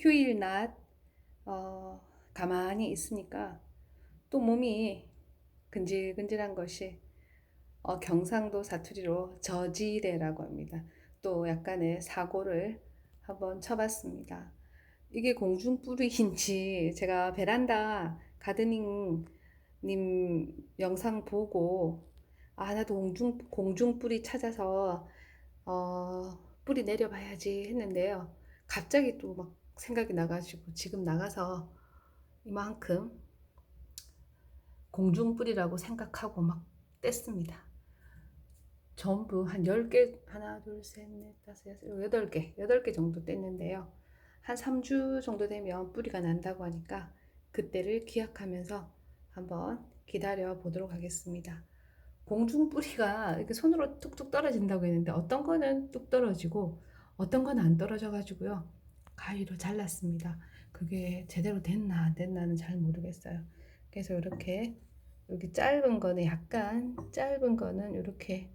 휴일 낮 어, 가만히 있으니까 또 몸이 근질근질한 것이 어, 경상도 사투리로 저지대라고 합니다. 또 약간의 사고를 한번 쳐봤습니다. 이게 공중뿌리인지 제가 베란다 가드닝 님 영상 보고 아 나도 공중 공중뿌리 찾아서 어 뿌리 내려봐야지 했는데요. 갑자기 또 막 생각이 나가지고 지금 나가서 이만큼 공중뿌리라고 생각하고 막 뗐습니다. 전부 한 10개, 하나, 둘, 셋, 넷, 다섯, 여섯, 여덟 개, 여덟 개 정도 뗐는데요. 한 3주 정도 되면 뿌리가 난다고 하니까 그때를 기약하면서 한번 기다려 보도록 하겠습니다. 공중 뿌리가 이렇게 손으로 뚝뚝 떨어진다고 했는데 어떤 거는 뚝 떨어지고 어떤 건 안 떨어져 가지고요. 가위로 잘랐습니다. 그게 제대로 됐나 안 됐나는 잘 모르겠어요. 그래서 이렇게 여기 짧은 거는 약간 짧은 거는 이렇게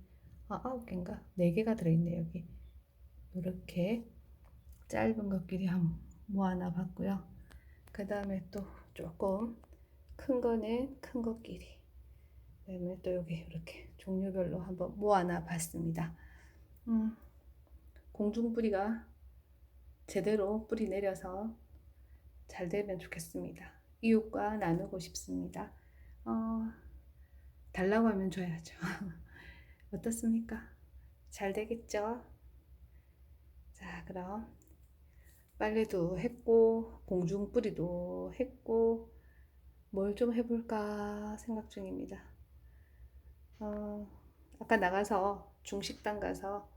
아, 아홉 개인가? 네 개가 들어있네 여기. 이렇게 짧은 것끼리 한번 모아놔 봤고요. 그 다음에 또 조금 큰 거는 큰 것끼리. 그다음에 또 여기 이렇게 종류별로 한번 모아놔 봤습니다. 음, 공중뿌리가 제대로 뿌리 내려서 잘 되면 좋겠습니다. 이웃과 나누고 싶습니다. 어, 달라고 하면 줘야죠. 어떻습니까? 잘 되겠죠? 자, 그럼 빨래도 했고 공중뿌리도 했고 뭘 좀 해볼까 생각 중입니다. 어, 아까 나가서 중식당 가서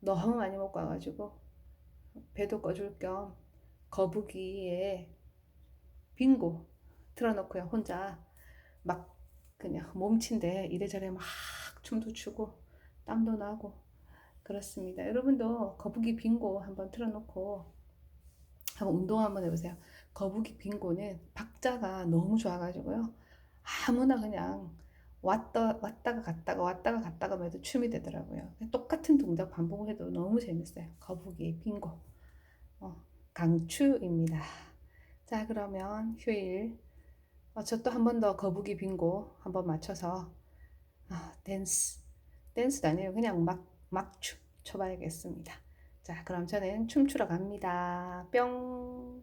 너무 많이 먹고 와가지고 배도 꺼줄 겸 거북이에 빙고 틀어놓고 요 혼자 막 그냥 몸친데 이래저래 막 춤도 추고 땀도 나고 그렇습니다. 여러분도 거북이 빙고 한번 틀어놓고 한번 운동 한번 해보세요. 거북이 빙고는 박자가 너무 좋아가지고요. 아무나 그냥 왔다, 왔다가 갔다가 왔다가 갔다가 해도 춤이 되더라고요. 똑같은 동작 반복해도 너무 재밌어요. 거북이 빙고. 어, 강추입니다. 자, 그러면 휴일. 어, 저또 한 번 더 거북이 빙고 한번 맞춰서 아, 댄스. 댄스도 아니에요. 그냥 막, 막춤 춰봐야겠습니다. 자, 그럼 저는 춤추러 갑니다. 뿅.